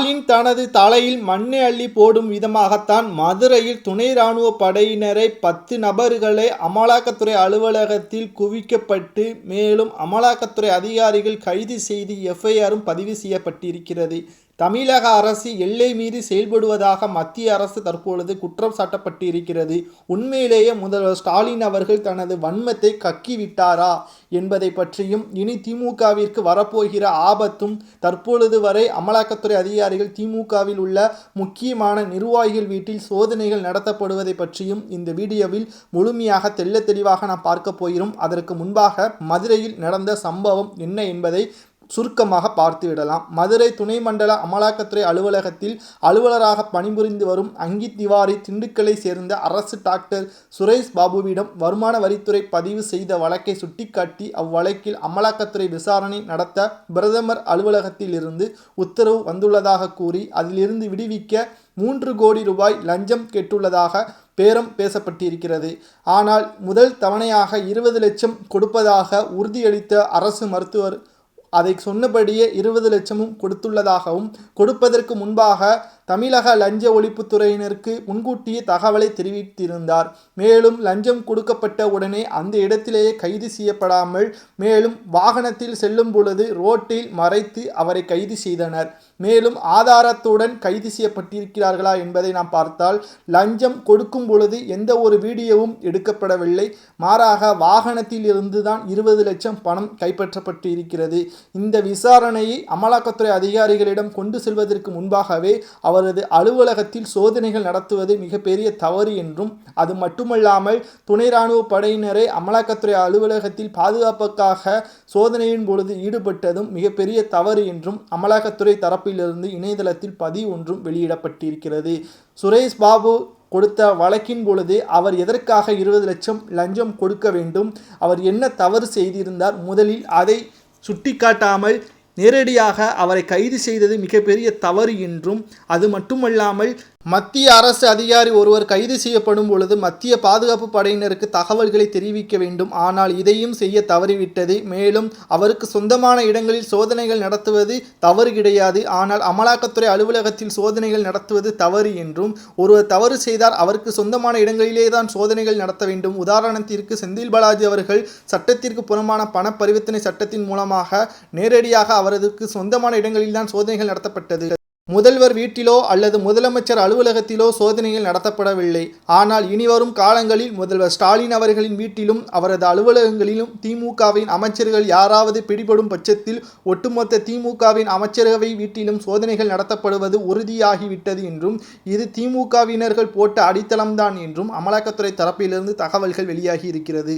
ஸ்டாலின் தனது தலையில் மண்ணை அள்ளி போடும் விதமாகத்தான் மதுரையில் துணை ராணுவ படையினரை பத்து நபர்களை அமலாக்கத்துறை அலுவலகத்தில் குவிக்கப்பட்டு மேலும் அமலாக்கத்துறை அதிகாரிகள் கைது செய்து எஃப்ஐஆரும் பதிவு செய்யப்பட்டிருக்கிறது. தமிழக அரசு எல்லை மீறி செயல்படுவதாக மத்திய அரசு தற்பொழுது குற்றம் சாட்டப்பட்டிருக்கிறது. உண்மையிலேயே முதல்வர் ஸ்டாலின் அவர்கள் தனது வன்மத்தை கக்கிவிட்டாரா என்பதை பற்றியும் இனி திமுகவிற்கு வரப்போகிற ஆபத்தும் தற்பொழுது வரை அமலாக்கத்துறை அதிகாரிகள் திமுகவில் உள்ள முக்கியமான நிர்வாகிகள் வீட்டில் சோதனைகள் நடத்தப்படுவதை பற்றியும் இந்த வீடியோவில் முழுமையாக தெள்ள தெளிவாக நாம் பார்க்க போகிறோம். அதற்கு முன்பாக மதுரையில் நடந்த சம்பவம் என்ன என்பதை சுருக்கமாக பார்த்துவிடலாம் மதுரை துணை மண்டல அமலாக்கத்துறை அலுவலகத்தில் அலுவலராக பணிபுரிந்து வரும் அங்கித் திவாரி திண்டுக்கலை சேர்ந்த அரசு டாக்டர் சுரேஷ் பாபுவிடம் வருமான வரித்துறை பதிவு செய்த வழக்கை சுட்டிக்காட்டி அவ்வழக்கில் அமலாக்கத்துறை விசாரணை நடத்த பிரதமர் அலுவலகத்திலிருந்து உத்தரவு வந்துள்ளதாக கூறி அதிலிருந்து விடுவிக்க மூன்று கோடி ரூபாய் லஞ்சம் கேட்டுள்ளதாக பேரம் பேசப்பட்டிருக்கிறது. ஆனால் முதல் தவணையாக இருபது லட்சம் கொடுப்பதாக உறுதியளித்த அரசு மருத்துவர் அதை சொன்னபடியே இருபது லட்சமும் கொடுத்துள்ளதாகவும் கொடுப்பதற்கு முன்பாக தமிழக லஞ்ச ஒழிப்புத்துறையினருக்கு முன்கூட்டியே தகவலை தெரிவித்திருந்தார். மேலும் லஞ்சம் கொடுக்கப்பட்ட உடனே அந்த இடத்திலேயே கைது செய்யப்படாமல் மேலும் வாகனத்தில் செல்லும் பொழுது ரோட்டில் மறைத்து அவரை கைது செய்தனர். மேலும் ஆதாரத்துடன் கைது செய்யப்பட்டிருக்கிறார்களா என்பதை நாம் பார்த்தால் லஞ்சம் கொடுக்கும் பொழுது எந்த ஒரு வீடியோவும் எடுக்கப்படவில்லை. மாறாக வாகனத்தில் இருந்து தான் இருபது லட்சம் பணம் கைப்பற்றப்பட்டு இருக்கிறது இந்த விசாரணையை அமலாக்கத்துறை அதிகாரிகளிடம் கொண்டு செல்வதற்கு முன்பாகவே அவர் அவரது அலுவலகத்தில் சோதனைகள் நடத்துவது மிகப்பெரிய தவறு என்றும் அது மட்டுமல்லாமல் துணை ராணுவ படையினரை அமலாக்கத்துறை அலுவலகத்தில் பாதுகாப்புக்காக சோதனையின் பொழுது ஈடுபட்டதும் மிகப்பெரிய தவறு என்றும் அமலாக்கத்துறை தரப்பிலிருந்து இணையதளத்தில் பதிவு ஒன்றும் வெளியிடப்பட்டிருக்கிறது. சுரேஷ் பாபு கொடுத்த வழக்கின் பொழுது அவர் எதற்காக இருபது லட்சம் லஞ்சம் கொடுக்க வேண்டும் அவர் என்ன தவறு செய்திருந்தார் முதலில் அதை சுட்டிக்காட்டாமல் நேரடியாக அவரை கைது செய்தது மிகப்பெரிய தவறு என்றும் அது மட்டுமல்லாமல் மத்திய அரசு அதிகாரி ஒருவர் கைது செய்யப்படும் பொழுது மத்திய பாதுகாப்பு படையினருக்கு தகவல்களை தெரிவிக்க வேண்டும். ஆனால் இதையும் செய்ய தவறிவிட்டது. மேலும் அவருக்கு சொந்தமான இடங்களில் சோதனைகள் நடத்துவது தவறு கிடையாது. ஆனால் அமலாக்கத்துறை அலுவலகத்தில் சோதனைகள் நடத்துவது தவறு என்றும் ஒருவர் தவறு செய்தால் அவருக்கு சொந்தமான இடங்களிலே தான் சோதனைகள் நடத்த வேண்டும். உதாரணத்திற்கு செந்தில் பாலாஜி அவர்கள் சட்டத்திற்கு புறமான பண பரிவர்த்தனை சட்டத்தின் மூலமாக நேரடியாக அவரதுக்கு சொந்தமான இடங்களில்தான் சோதனைகள் நடத்தப்பட்டது. முதல்வர் வீட்டிலோ அல்லது முதலமைச்சர் அலுவலகத்திலோ சோதனைகள் நடத்தப்படவில்லை. ஆனால் இனிவரும் காலங்களில் முதல்வர் ஸ்டாலின் அவர்களின் வீட்டிலும் அவரது அலுவலகங்களிலும் திமுகவின் அமைச்சர்கள் யாராவது பிடிபடும் பட்சத்தில் ஒட்டுமொத்த திமுகவின் அமைச்சரவை வீட்டிலும் சோதனைகள் நடத்தப்படுவது உறுதியாகிவிட்டது என்றும் இது திமுகவினர்கள் போட்ட அடித்தளம்தான் என்றும் அமலாக்கத்துறை தரப்பிலிருந்து தகவல்கள் வெளியாகி இருக்கிறது.